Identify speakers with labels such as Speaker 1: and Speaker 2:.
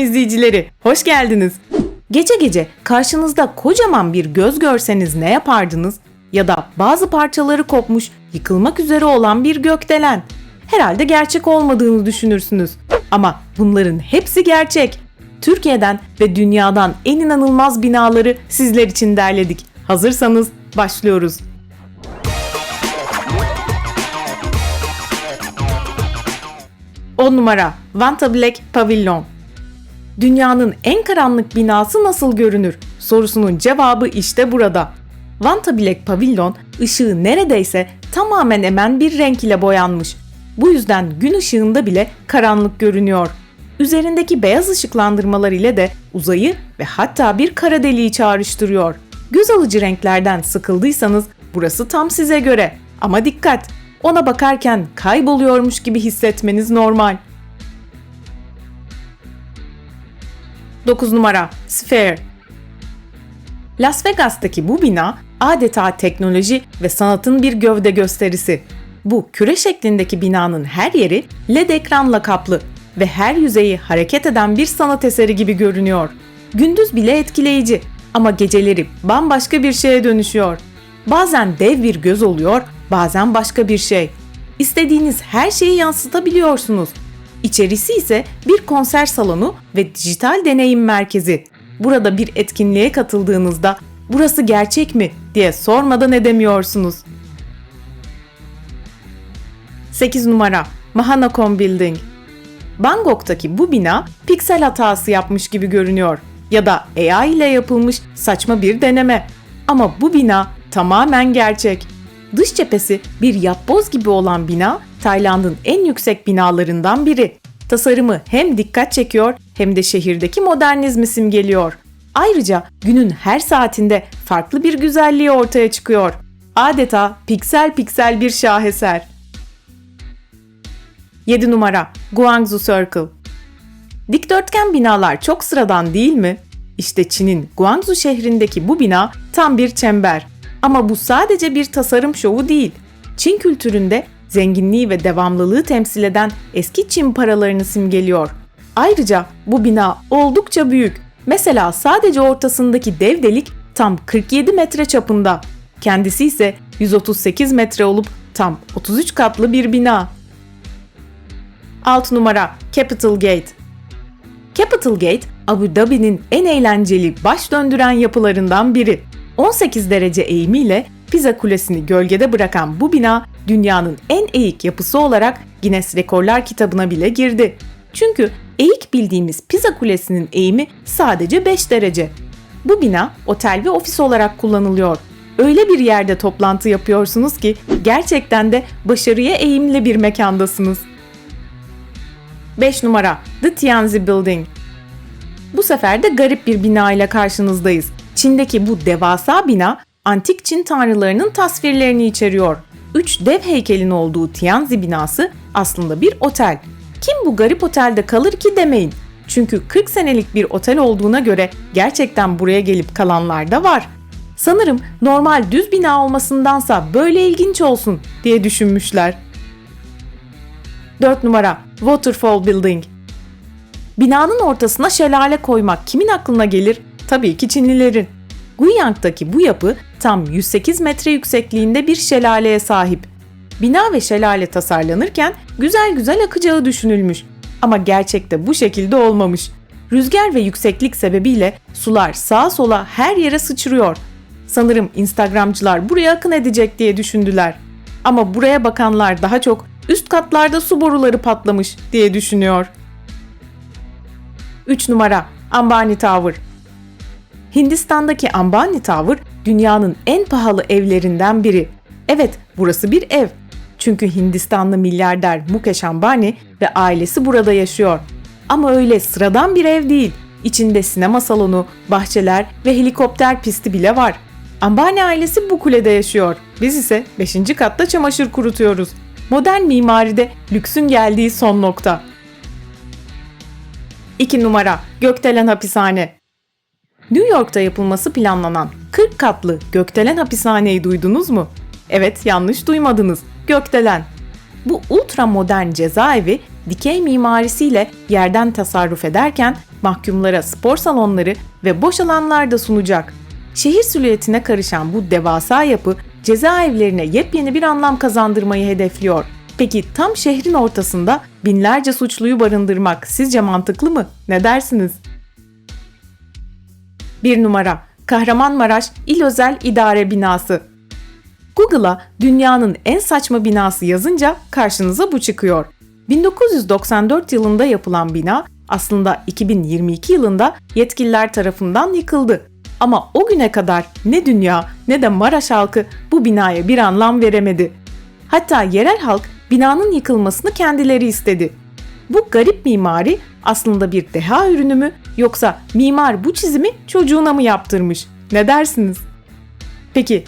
Speaker 1: izleyicileri, hoş geldiniz. Gece gece karşınızda kocaman bir göz görseniz ne yapardınız? Ya da bazı parçaları kopmuş, yıkılmak üzere olan bir gökdelen. Herhalde gerçek olmadığını düşünürsünüz. Ama bunların hepsi gerçek. Türkiye'den ve dünyadan en inanılmaz binaları sizler için derledik. Hazırsanız başlıyoruz. On numara Vanta Black Pavilion Dünyanın en karanlık binası nasıl görünür? Sorusunun cevabı işte burada. Vanta Black Pavilion ışığı neredeyse tamamen emen bir renk ile boyanmış. Bu yüzden gün ışığında bile karanlık görünüyor. Üzerindeki beyaz ışıklandırmalar ile de uzayı ve hatta bir kara deliği çağrıştırıyor. Göz alıcı renklerden sıkıldıysanız burası tam size göre. Ama dikkat! Ona bakarken kayboluyormuş gibi hissetmeniz normal. 9 numara Sphere Las Vegas'taki bu bina adeta teknoloji ve sanatın bir gövde gösterisi. Bu küre şeklindeki binanın her yeri LED ekranla kaplı ve her yüzeyi hareket eden bir sanat eseri gibi görünüyor. Gündüz bile etkileyici ama geceleri bambaşka bir şeye dönüşüyor. Bazen dev bir göz oluyor, bazen başka bir şey. İstediğiniz her şeyi yansıtabiliyorsunuz. İçerisi ise bir konser salonu ve dijital deneyim merkezi. Burada bir etkinliğe katıldığınızda burası gerçek mi diye sormadan edemiyorsunuz. 8 numara Mahanakom Building Bangkok'taki bu bina piksel hatası yapmış gibi görünüyor ya da AI ile yapılmış saçma bir deneme. Ama bu bina tamamen gerçek. Dış cephesi bir yapboz gibi olan bina Tayland'ın en yüksek binalarından biri. Tasarımı hem dikkat çekiyor hem de şehirdeki modernizmi simgeliyor. Ayrıca günün her saatinde farklı bir güzelliği ortaya çıkıyor. Adeta piksel piksel bir şaheser. 7 numara Guangzhou Circle Dikdörtgen binalar çok sıradan değil mi? İşte Çin'in Guangzhou şehrindeki bu bina tam bir çember. Ama bu sadece bir tasarım şovu değil. Çin kültüründe zenginliği ve devamlılığı temsil eden eski Çin paralarını simgeliyor. Ayrıca bu bina oldukça büyük. Mesela sadece ortasındaki dev delik tam 47 metre çapında. Kendisi ise 138 metre olup tam 33 katlı bir bina. 6 numara Capital Gate Capital Gate, Abu Dhabi'nin en eğlenceli, baş döndüren yapılarından biri. 18 derece eğimiyle Pisa Kulesi'ni gölgede bırakan bu bina dünyanın en eğik yapısı olarak Guinness Rekorlar kitabına bile girdi. Çünkü eğik bildiğimiz Pisa Kulesi'nin eğimi sadece 5 derece. Bu bina otel ve ofis olarak kullanılıyor. Öyle bir yerde toplantı yapıyorsunuz ki gerçekten de başarıya eğimli bir mekandasınız. 5 numara The Tianzi Building Bu sefer de garip bir bina ile karşınızdayız. Çin'deki bu devasa bina antik Çin tanrılarının tasvirlerini içeriyor. Üç dev heykelin olduğu Tianzi binası aslında bir otel. Kim bu garip otelde kalır ki demeyin. Çünkü 40 senelik bir otel olduğuna göre gerçekten buraya gelip kalanlar da var. Sanırım normal düz bina olmasındansa böyle ilginç olsun diye düşünmüşler. 4 numara Waterfall Building Binanın ortasına şelale koymak kimin aklına gelir? Tabii ki Çinlilerin. Guiyang'daki bu yapı tam 108 metre yüksekliğinde bir şelaleye sahip. Bina ve şelale tasarlanırken güzel güzel akacağı düşünülmüş. Ama gerçekte bu şekilde olmamış. Rüzgar ve yükseklik sebebiyle sular sağa sola her yere sıçrıyor. Sanırım Instagramcılar buraya akın edecek diye düşündüler. Ama buraya bakanlar daha çok üst katlarda su boruları patlamış diye düşünüyor. 3 numara Ambani Tower Hindistan'daki Ambani Tower dünyanın en pahalı evlerinden biri. Evet, burası bir ev. Çünkü Hindistanlı milyarder Mukesh Ambani ve ailesi burada yaşıyor. Ama öyle sıradan bir ev değil. İçinde sinema salonu, bahçeler ve helikopter pisti bile var. Ambani ailesi bu kulede yaşıyor. Biz ise 5. katta çamaşır kurutuyoruz. Modern mimaride lüksün geldiği son nokta. 2 numara Gökdelen Hapishane New York'ta yapılması planlanan 40 katlı Gökdelen Hapishaneyi duydunuz mu? Evet yanlış duymadınız. Gökdelen. Bu ultra modern cezaevi dikey mimarisiyle yerden tasarruf ederken mahkumlara spor salonları ve boş alanlar da sunacak. Şehir silüetine karışan bu devasa yapı cezaevlerine yepyeni bir anlam kazandırmayı hedefliyor. Peki tam şehrin ortasında binlerce suçluyu barındırmak sizce mantıklı mı? Ne dersiniz? 1 numara Kahramanmaraş İl Özel İdare Binası Google'a dünyanın en saçma binası yazınca karşınıza bu çıkıyor. 1994 yılında yapılan bina aslında 2022 yılında yetkililer tarafından yıkıldı. Ama o güne kadar ne dünya ne de Maraş halkı bu binaya bir anlam veremedi. Hatta yerel halk binanın yıkılmasını kendileri istedi. Bu garip mimari aslında bir deha ürünü mü yoksa mimar bu çizimi çocuğuna mı yaptırmış? Ne dersiniz? Peki